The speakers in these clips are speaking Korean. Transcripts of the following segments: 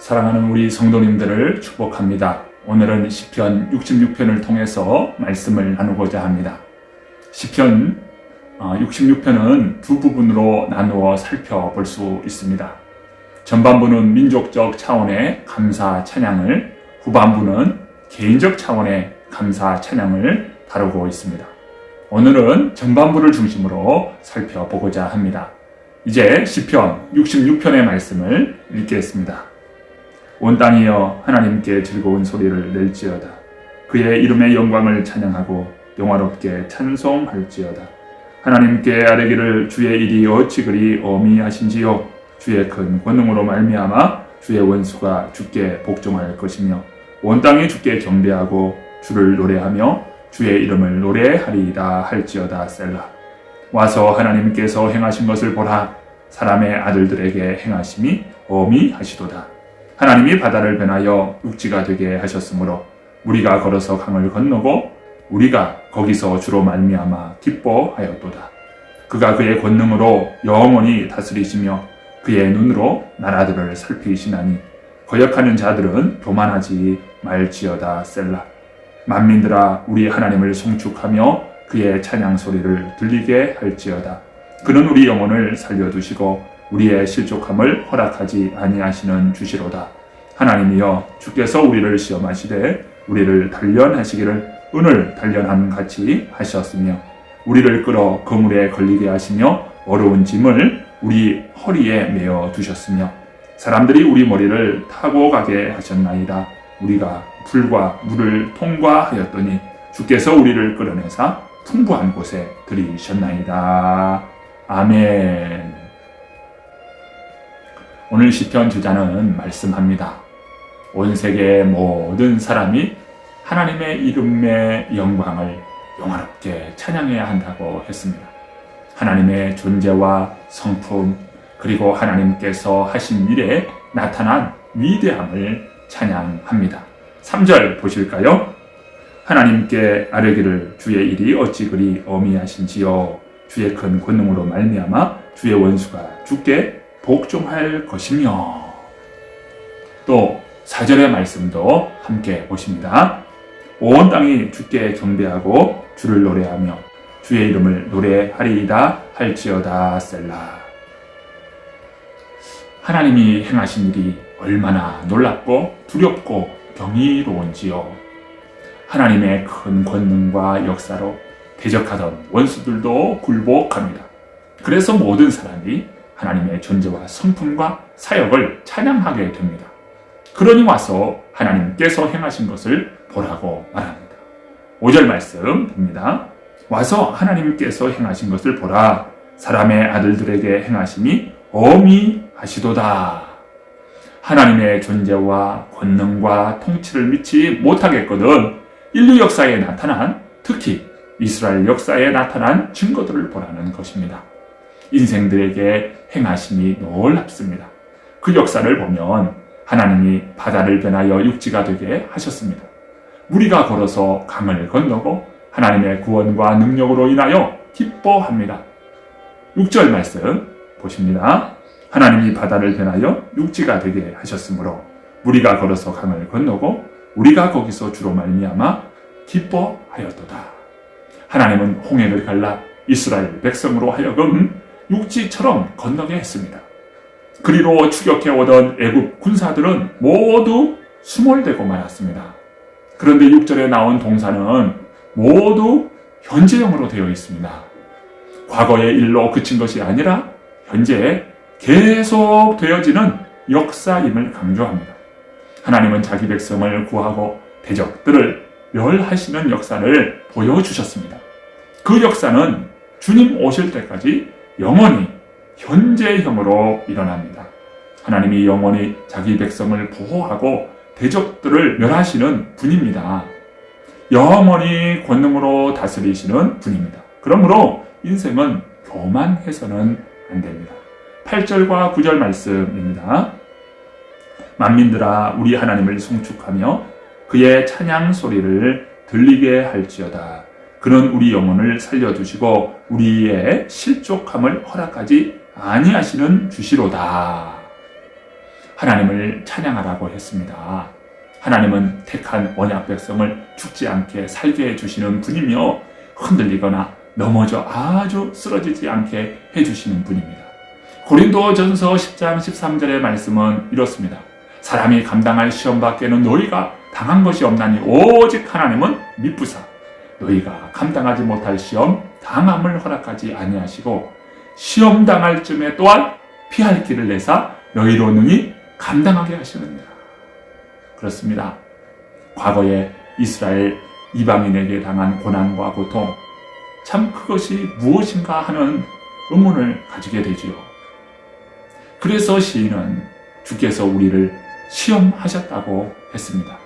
사랑하는 우리 성도님들을 축복합니다. 오늘은 시편 66편을 통해서 말씀을 나누고자 합니다. 시편 66편은 두 부분으로 나누어 살펴볼 수 있습니다. 전반부는 민족적 차원의 감사 찬양을, 후반부는 개인적 차원의 감사 찬양을 다루고 있습니다. 오늘은 전반부를 중심으로 살펴보고자 합니다. 이제 시편 66편의 말씀을 읽겠습니다. 온 땅이여 하나님께 즐거운 소리를 낼지어다. 그의 이름의 영광을 찬양하고 영화롭게 찬송할지어다. 하나님께 아뢰기를 주의 일이 어찌 그리 어미하신지요. 주의 큰 권능으로 말미암아 주의 원수가 주께 복종할 것이며 온 땅이 주께 경배하고 주를 노래하며 주의 이름을 노래하리이다 할지어다 셀라. 와서 하나님께서 행하신 것을 보라. 사람의 아들들에게 행하심이 어미하시도다. 하나님이 바다를 변하여 육지가 되게 하셨으므로 우리가 걸어서 강을 건너고 우리가 거기서 주로 말미암아 기뻐하였도다. 그가 그의 권능으로 영원히 다스리시며 그의 눈으로 나라들을 살피시나니 거역하는 자들은 교만하지 말지어다 셀라. 만민들아 우리 하나님을 송축하며 그의 찬양 소리를 들리게 할지어다. 그는 우리 영혼을 살려두시고 우리의 실족함을 허락하지 아니하시는 주시로다. 하나님이여 주께서 우리를 시험하시되 우리를 단련하시기를 은을 단련함 같이 하셨으며 우리를 끌어 그물에 걸리게 하시며 어려운 짐을 우리 허리에 메어 두셨으며 사람들이 우리 머리를 타고 가게 하셨나이다. 우리가 불과 물을 통과하였더니 주께서 우리를 끌어내사 풍부한 곳에 들이셨나이다. 아멘. 오늘 시편 주자는 말씀합니다. 온 세계의 모든 사람이 하나님의 이름의 영광을 영화롭게 찬양해야 한다고 했습니다. 하나님의 존재와 성품, 그리고 하나님께서 하신 일에 나타난 위대함을 찬양합니다. 3절 보실까요? 하나님께 아뢰기를 주의 일이 어찌 그리 어미하신지요 주의 큰 권능으로 말미암아 주의 원수가 주께 복종할 것이며 또 4절의 말씀도 함께 보십니다. 온 땅이 주께 경배하고 주를 노래하며 주의 이름을 노래하리이다 할지어다 셀라. 하나님이 행하신 일이 얼마나 놀랍고 두렵고 경이로운지요. 하나님의 큰 권능과 역사로 대적하던 원수들도 굴복합니다. 그래서 모든 사람이 하나님의 존재와 성품과 사역을 찬양하게 됩니다. 그러니 와서 하나님께서 행하신 것을 보라고 말합니다. 5절 말씀 봅니다. 와서 하나님께서 행하신 것을 보라. 사람의 아들들에게 행하심이 어미하시도다. 하나님의 존재와 권능과 통치를 믿지 못하겠거든 인류 역사에 나타난 특히 이스라엘 역사에 나타난 증거들을 보라는 것입니다. 인생들에게 행하심이 놀랍습니다. 그 역사를 보면 하나님이 바다를 변하여 육지가 되게 하셨습니다. 우리가 걸어서 강을 건너고 하나님의 구원과 능력으로 인하여 기뻐합니다. 6절 말씀 보십니다. 하나님이 바다를 변하여 육지가 되게 하셨으므로 우리가 걸어서 강을 건너고 우리가 거기서 주로 말미암아 기뻐하였도다. 하나님은 홍해를 갈라 이스라엘 백성으로 하여금 육지처럼 건너게 했습니다. 그리로 추격해 오던 애굽 군사들은 모두 수몰되고 말았습니다. 그런데 6절에 나온 동사는 모두 현재형으로 되어 있습니다. 과거의 일로 그친 것이 아니라 현재 계속 되어지는 역사임을 강조합니다. 하나님은 자기 백성을 구하고 대적들을 멸하시는 역사를 보여주셨습니다. 그 역사는 주님 오실 때까지 영원히 현재형으로 일어납니다. 하나님이 영원히 자기 백성을 보호하고 대적들을 멸하시는 분입니다. 영원히 권능으로 다스리시는 분입니다. 그러므로 인생은 교만해서는 안 됩니다. 8절과 9절 말씀입니다. 만민들아 우리 하나님을 송축하며 그의 찬양 소리를 들리게 할지어다. 그는 우리 영혼을 살려주시고 우리의 실족함을 허락하지 아니하시는 주시로다. 하나님을 찬양하라고 했습니다. 하나님은 택한 언약 백성을 죽지 않게 살게 해주시는 분이며 흔들리거나 넘어져 아주 쓰러지지 않게 해주시는 분입니다. 고린도 전서 10장 13절의 말씀은 이렇습니다. 사람이 감당할 시험 밖에는 너희가 당한 것이 없나니 오직 하나님은 미쁘사 너희가 감당하지 못할 시험 당함을 허락하지 아니하시고 시험 당할 쯤에 또한 피할 길을 내사 너희로 능히 감당하게 하시느니라. 그렇습니다. 과거에 이스라엘 이방인에게 당한 고난과 고통, 참 그것이 무엇인가 하는 의문을 가지게 되지요. 그래서 시인은 주께서 우리를 시험하셨다고 했습니다.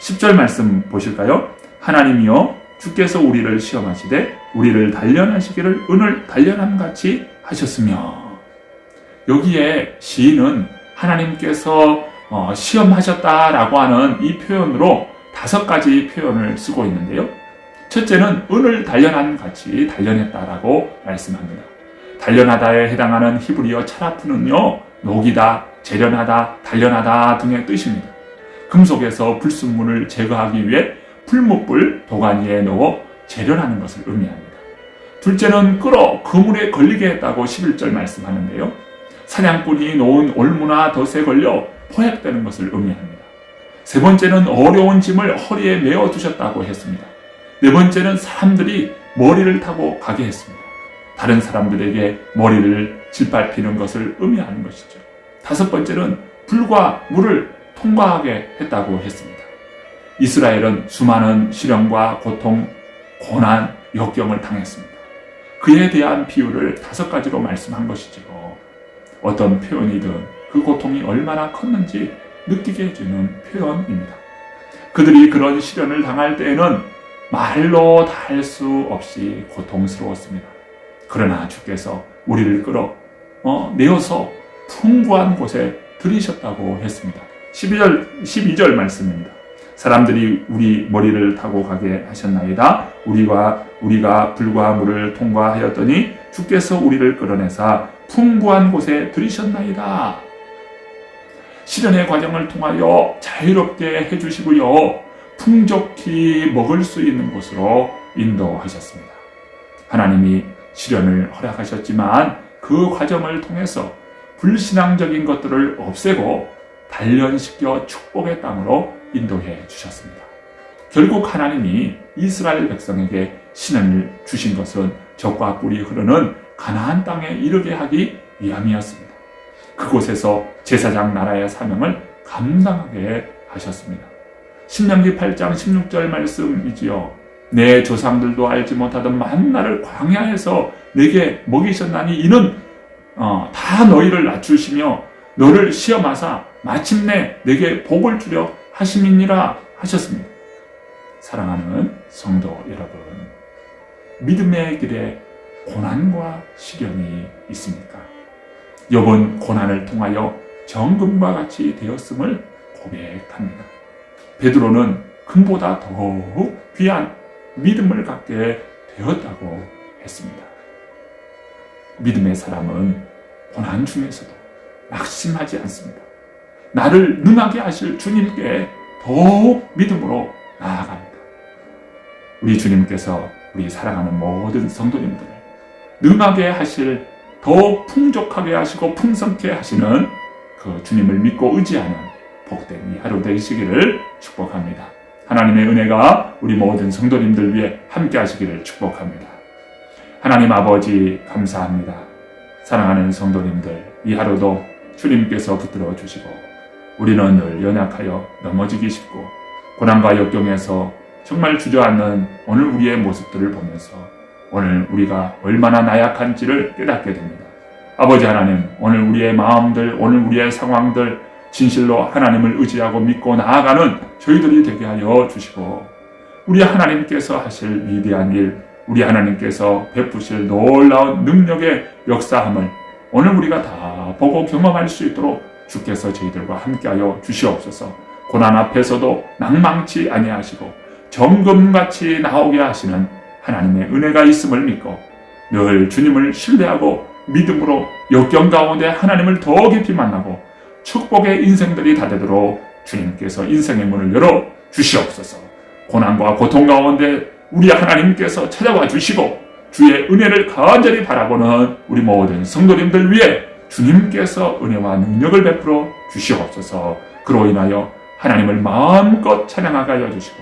10절 말씀 보실까요? 하나님이여 주께서 우리를 시험하시되 우리를 단련하시기를 은을 단련함 같이 하셨으며 여기에 시인은 하나님께서 어, 시험하셨다라고 하는 이 표현으로 다섯 가지 표현을 쓰고 있는데요. 첫째는 은을 단련한 같이 단련했다라고 말씀합니다. 단련하다에 해당하는 히브리어 차라프는요, 녹이다, 재련하다, 단련하다 등의 뜻입니다. 금속에서 불순물을 제거하기 위해 풀목불 도가니에 넣어 재련하는 것을 의미합니다. 둘째는 끌어 그물에 걸리게 했다고 11절 말씀하는데요. 사냥꾼이 놓은 올무나 덫에 걸려 포획되는 것을 의미합니다. 세 번째는 어려운 짐을 허리에 메어 두셨다고 했습니다. 네 번째는 사람들이 머리를 타고 가게 했습니다. 다른 사람들에게 머리를 짓밟히는 것을 의미하는 것이죠. 다섯 번째는 불과 물을 통과하게 했다고 했습니다. 이스라엘은 수많은 시련과 고통, 고난, 역경을 당했습니다. 그에 대한 비유를 다섯 가지로 말씀한 것이죠. 어떤 표현이든 그 고통이 얼마나 컸는지 느끼게 해주는 표현입니다. 그들이 그런 시련을 당할 때에는 말로 다 할 수 없이 고통스러웠습니다. 그러나 주께서 우리를 끌어 어, 내어서 풍부한 곳에 들이셨다고 했습니다. 12절, 12절 말씀입니다. 사람들이 우리 머리를 타고 가게 하셨나이다. 우리가 우리가 불과 물을 통과하였더니 주께서 우리를 끌어내사 풍부한 곳에 들이셨나이다. 시련의 과정을 통하여 자유롭게 해주시고요. 풍족히 먹을 수 있는 곳으로 인도하셨습니다. 하나님이 시련을 허락하셨지만 그 과정을 통해서 불신앙적인 것들을 없애고 단련시켜 축복의 땅으로 인도해 주셨습니다. 결국 하나님이 이스라엘 백성에게 신을 주신 것은 적과 꿀이 흐르는 가나안 땅에 이르게 하기 위함이었습니다. 그곳에서 제사장 나라의 사명을 감당하게 하셨습니다. 신명기 8장 16절 말씀이지요. 내 조상들도 알지 못하던 만나를 광야에서 내게 먹이셨나니 이는 어, 다 너희를 낮추시며 너를 시험하사 마침내 내게 복을 주려 하심이니라 하셨습니다. 사랑하는 성도 여러분, 믿음의 길에 고난과 시련이 있습니까? 욥은 고난을 통하여 정금과 같이 되었음을 고백합니다. 베드로는 금보다 더욱 귀한 믿음을 갖게 되었다고 했습니다. 믿음의 사람은 고난 중에서도 낙심하지 않습니다. 나를 능하게 하실 주님께 더욱 믿음으로 나아갑니다. 우리 주님께서 우리 사랑하는 모든 성도님들을 능하게 하실 더 풍족하게 하시고 풍성케 하시는 그 주님을 믿고 의지하는 복된 이 하루 되시기를 축복합니다. 하나님의 은혜가 우리 모든 성도님들 위해 함께 하시기를 축복합니다. 하나님 아버지 감사합니다. 사랑하는 성도님들 이 하루도 주님께서 붙들어 주시고 우리는 늘 연약하여 넘어지기 쉽고 고난과 역경에서 정말 주저앉는 오늘 우리의 모습들을 보면서 오늘 우리가 얼마나 나약한지를 깨닫게 됩니다. 아버지 하나님, 오늘 우리의 마음들, 오늘 우리의 상황들, 진실로 하나님을 의지하고 믿고 나아가는 저희들이 되게 하여 주시고, 우리 하나님께서 하실 위대한 일, 우리 하나님께서 베푸실 놀라운 능력의 역사함을 오늘 우리가 다 보고 경험할 수 있도록 주께서 저희들과 함께하여 주시옵소서. 고난 앞에서도 낭망치 아니하시고 정금같이 나오게 하시는 하나님의 은혜가 있음을 믿고 늘 주님을 신뢰하고 믿음으로 역경 가운데 하나님을 더 깊이 만나고 축복의 인생들이 다 되도록 주님께서 인생의 문을 열어 주시옵소서. 고난과 고통 가운데 우리 하나님께서 찾아와 주시고 주의 은혜를 간절히 바라보는 우리 모든 성도님들 위해 주님께서 은혜와 능력을 베풀어 주시옵소서. 그로 인하여 하나님을 마음껏 찬양하게 하여 주시고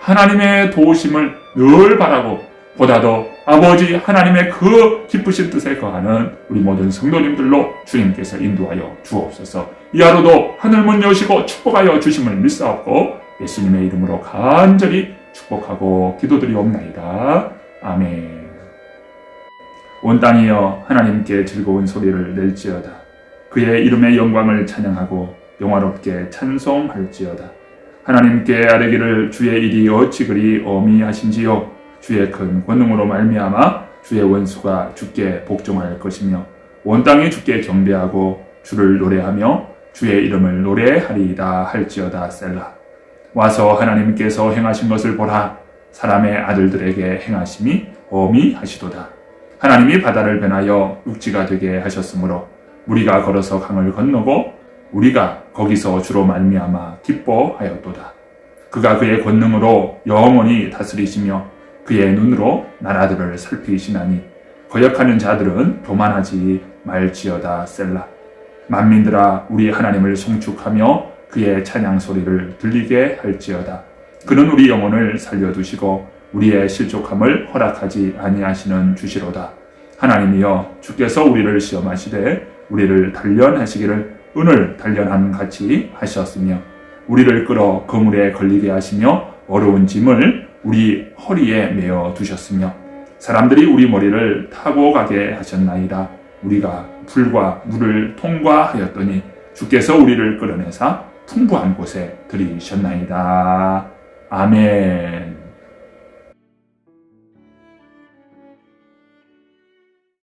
하나님의 도우심을 늘 바라고 보다도 아버지 하나님의 그 기쁘신 뜻에 거하는 우리 모든 성도님들로 주님께서 인도하여 주옵소서. 이 하루도 하늘문 여시고 축복하여 주심을 믿사옵고 예수님의 이름으로 간절히 축복하고 기도드리옵나이다. 아멘. 온 땅이여 하나님께 즐거운 소리를 낼지어다. 그의 이름의 영광을 찬양하고 영화롭게 찬송할지어다. 하나님께 아뢰기를 주의 일이 어찌 그리 어미하신지요 주의 큰 권능으로 말미암아 주의 원수가 주께 복종할 것이며 온 땅이 주께 경배하고 주를 노래하며 주의 이름을 노래하리이다 할지어다 셀라 와서 하나님께서 행하신 것을 보라 사람의 아들들에게 행하심이 어미하시도다 하나님이 바다를 변하여 육지가 되게 하셨으므로 우리가 걸어서 강을 건너고 우리가 거기서 주로 말미암아 기뻐하였도다. 그가 그의 권능으로 영원히 다스리시며 그의 눈으로 나라들을 살피시나니 거역하는 자들은 교만하지 말지어다 셀라. 만민들아 우리 하나님을 송축하며 그의 찬양 소리를 들리게 할지어다. 그는 우리 영혼을 살려두시고 우리의 실족함을 허락하지 아니하시는 주시로다. 하나님이여 주께서 우리를 시험하시되 우리를 단련하시기를 은을 단련함 같이 하셨으며 우리를 끌어 그물에 걸리게 하시며 어려운 짐을 우리 허리에 메어 두셨으며 사람들이 우리 머리를 타고 가게 하셨나이다. 우리가 불과 물을 통과하였더니 주께서 우리를 끌어내사 풍부한 곳에 들이셨나이다. 아멘.